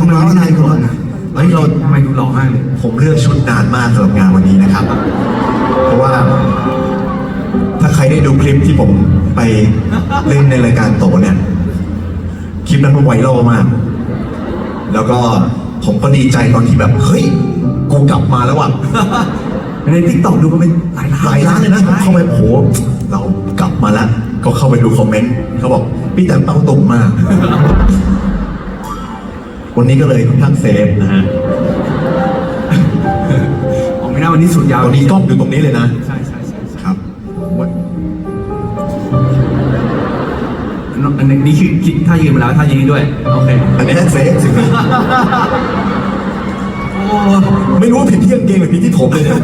ทำไมไม่ได้ก่อนนะเฮ้ยเราทำไมดูหล่อมากเลย ผมเลือกชุดนานมากสำหรับงานวันนี้นะครับ เพราะว่า ถ้าใครได้ดูคลิปที่ผมไปเล่นในรายการโตเนี่ย คลิปนั้นมันไวรัลมาก แล้วก็ผมก็ดีใจตอนที่แบบ เฮ้ย กูกลับมาแล้วว่ะ ในทิกตอกดูมันเป็นหลายล้านหลายล้านเลยนะผมเข้าไปโอ้โหเรากลับมาแล้ว ก็เข้าไปดูคอมเมนต์เขาบอก พี่แต่เป้าตรงมาก วันนี้ก็เลยค่อนข้างเซฟนะฮะออกไม่ได้วันนี้สุดยาววันนี้กล้องอยู่ตรงนี้เลยนะ ใช่ใช่ใช่ใช่ครับอันนี้นี่คือคิดท่ายืนมาแล้วท่ายืนนี้ด้วย โอเค อันนี้เซฟสิโอ้ไม่รู้ว่าผิดที่กางเกงหรือผิดที่ผมเลยเนี่ย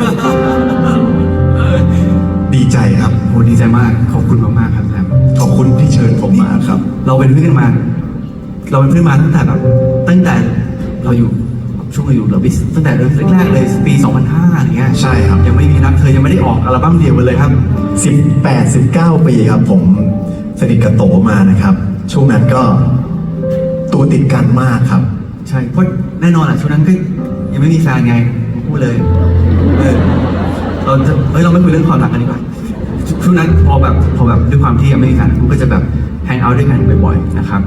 ดีใจครับโหดีใจมาก ขอบคุณมากๆครับแซมขอบคุณที่เชิญผมมาครับ เราเป็นเพื่อนกันมา เราเป็นเพื่อนมาตั้งแต่แบบตั้งแต่เราอยู่ช่วงเราอยู่เราบิสตั้งแต่เริ่มแรกๆเลยปี 2005อะไรเงี้ยใช่ครับ ยังไม่มีรักเธอยังไม่ได้ออกอัลบั้มเดียวกันเลยครับ 18 19 ปีครับ ผมสนิทกับโตมานะครับ ช่วงนั้นก็ตัวติดกันมากครับ ใช่เพราะแน่นอนอะช่วงนั้นก็ยังไม่มีแฟนไงพูดเลยเออเราจะเฮ้ยเราไม่คุยเรื่องความรักกันดีกว่าช่วงนั้นพอแบบพอแบบด้วยความที่ยังไม่มีแฟนกูก็จะแบบแฮงเอาท์ด้วยกันบ่อยๆนะครับ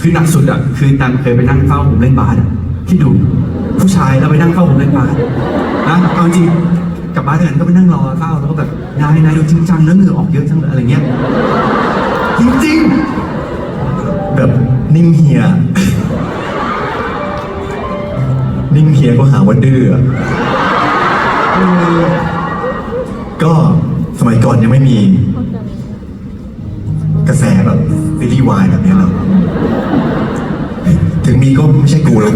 คือหนักสุดอะคือแตมเคยไปนั่งเฝ้าผมเล่นบาสอะคิดดูผู้ชายแล้วไปนั่งเฝ้าผมเล่นบาสนะเอาจริงกลับบ้านเดินก็ไปนั่งรอเฝ้าแล้วก็แบบนายนายดูจริงจังเนื้อเหงื่อออกเยอะจังเลยอะไรเงี้ยจริงๆแบบนิ่งเฮียนิ่งเฮียก็หาว่าดื้อก็สมัยก่อนยังไม่มี กระแสแบบซีรีส์วายแบบนี้หรอก ถึงมีก็ไม่ใช่กูหรอก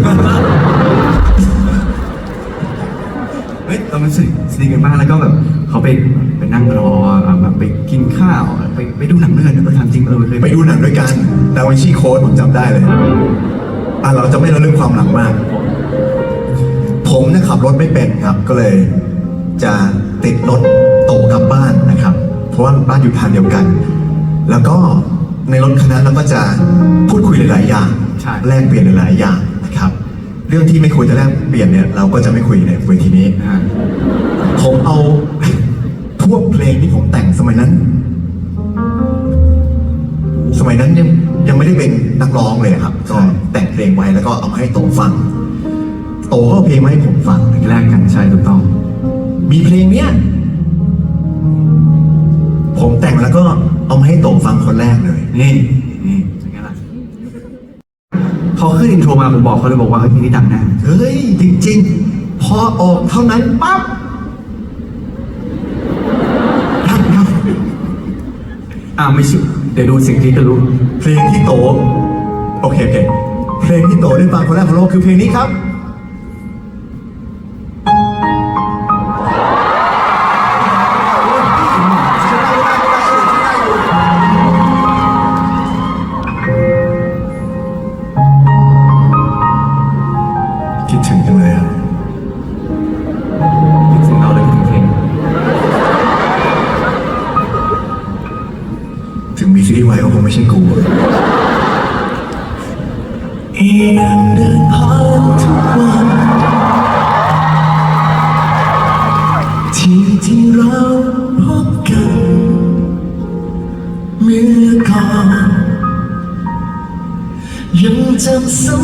เฮ้ยเรามันสนิทสนิทกันมากแล้วก็แบบเขาไปไปนั่งรออะแบบไปกินข้าวไปไปดูหนังด้วยกันเออทำจริงเออเคยไปดูหนังด้วยกันดาวินชีโค้ดผมจำได้เลยอะเราจะไม่เล่าเรื่องความหลังมาก ผมเนี่ยขับรถไม่เป็นครับ ก็เลย จะติดรถโตกลับบ้านนะครับ เพราะว่าบ้านอยู่ทางเดียวกัน แล้วก็ในรถคันนั้นเราก็จะพูดคุยหลาย ๆ อย่าง ใช่ แลกเปลี่ยนหลายๆอย่างนะครับ เรื่องที่ไม่ควรจะแลกเปลี่ยนเนี่ยเราก็จะไม่คุยในเวทีนี้นะฮะผมเอา พวกเพลงที่ผมแต่งสมัยนั้น สมัยนั้นยังยังไม่ได้เป็นนักร้องเลยครับก็แต่งเพลงไว้แล้วก็เอามาให้โตฟัง โตก็เอาเพลงมาให้ผมฟังนะครับแลกกันใช่ถูกต้อง มีเพลงเนี้ยผมแต่งแล้วก็เอามาให้โตฟังคนแรกเลย นี่ ขึ้นอินโทรมาผมบอกเขาเลยบอกว่าเฮ้ยเพลงนี้ดังแน่เฮ้ย จริง ๆ พอออกเท่านั้นปั๊บดังครับอ่าไม่ใช่เดี๋ยวดูเสียงที่ก็รู้ เพลงที่โต โอเคโอเคเพลงที่โตได้ฟังคนแรกของโลกคือเพลงนี้ครับ คิดถึงจังเลยอะคิดถึงเราเลยคิดถึงเพลงถึงมีซีรีส์วายก็คงไม่ใช่กูอะยังเดินผ่านทุกวันที่ที่เราพบกันเมื่อก่อนยังจำซ้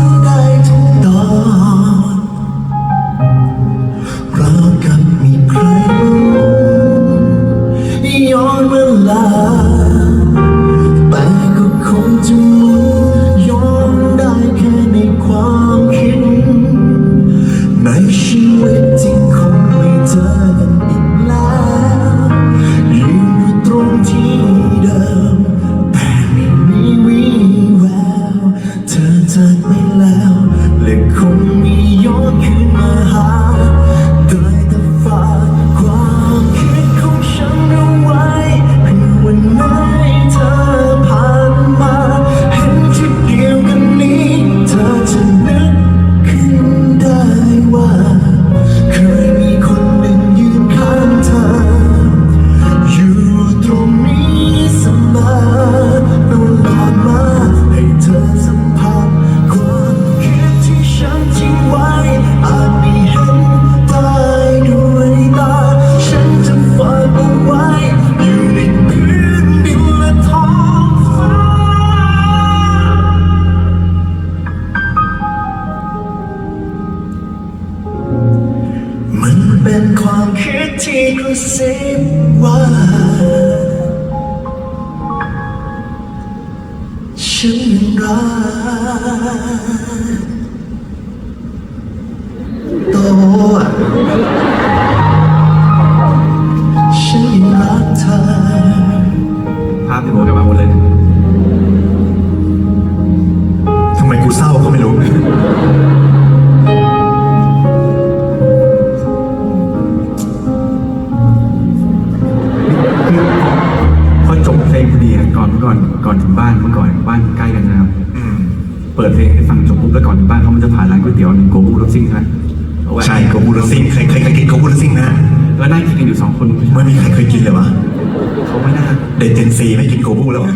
ำๆ ซิบว่า ฉันยังรักโตอะฉันยังรักเธอภาพที่ผมกลับมาหมดเลย เปิดเพลงให้ฟังจบปุ๊บแล้วก่อนถึงบ้านเขามันจะผ่านร้านก๋วยเตี๋ยวหนึ่งโกบูรถซิ่งใช่ไหมเอาไว้ใช่โกบูรซิงใครใครเคยกินโกบูรซิงนะแล้วนั่งกินกันอยู่สองคนผู้ชายไม่มีใครเคยกินเลยวะเขาไม่น่าเด็กเจนซีไม่กินโกบูแล้วเหรอ